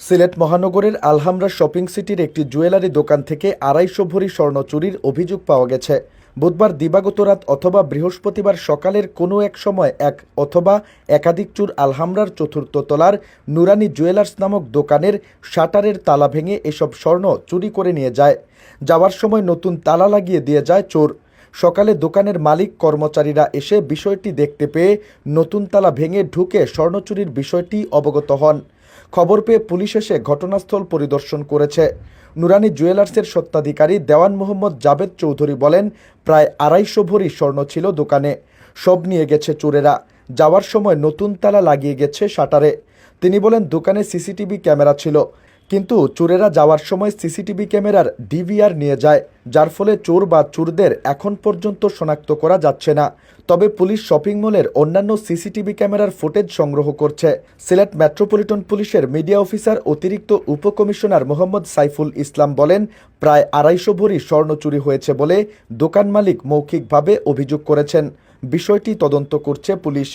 সিলেট মহানগরের আলহামরা শপিং সিটির একটি জুয়েলারি দোকান থেকে আড়াইশো ভরি স্বর্ণ চুরির অভিযোগ পাওয়া গেছে। বুধবার দিবাগত রাত অথবা বৃহস্পতিবার সকালের কোনো এক সময় এক অথবা একাধিক চুর আলহামরার চতুর্থ তলার নুরানি জুয়েলার্স নামক দোকানের শাটারের তালা ভেঙে এসব স্বর্ণ চুরি করে নিয়ে যায়। যাওয়ার সময় নতুন তালা লাগিয়ে দিয়ে যায় চোর। সকালে দোকানের মালিক কর্মচারীরা এসে বিষয়টি দেখতে পেয়ে নতুন তালা ভেঙে ঢুকে স্বর্ণ চুরির বিষয়টি অবগত হন। খবর পেয়ে পুলিশ এসে ঘটনাস্থল পরিদর্শন করেছে। নুরানি জুয়েলার্সের সত্ত্বাধিকারী দেওয়ান মোহাম্মদ জাবেদ চৌধুরী বলেন, প্রায় আড়াইশো ভরি স্বর্ণ ছিল দোকানে। সব নিয়ে গেছে চোরেরা। যাওয়ার সময় নতুন তালা লাগিয়ে গেছে শাটারে। তিনি বলেন, দোকানে সিসিটিভি ক্যামেরা ছিল। কিন্তু চোরেরা যাওয়ার সময় সিসিটিভি ক্যামেরার ডিভিআর নিয়ে যায়, যার ফলে চোর বা চোরদের এখন পর্যন্ত শনাক্ত করা যাচ্ছে না। তবে পুলিশ শপিং মলের অন্যান্য সিসিটিভি ক্যামেরার ফুটেজ সংগ্রহ করছে। সিলেট মেট্রোপলিটন পুলিশের মিডিয়া অফিসার অতিরিক্ত উপকমিশনার মোহাম্মদ সাইফুল ইসলাম বলেন, প্রায় আড়াইশো ভরি স্বর্ণ চুরি হয়েছে বলে দোকান মালিক মৌখিকভাবে অভিযোগ করেছেন। বিষয়টি তদন্ত করছে পুলিশ।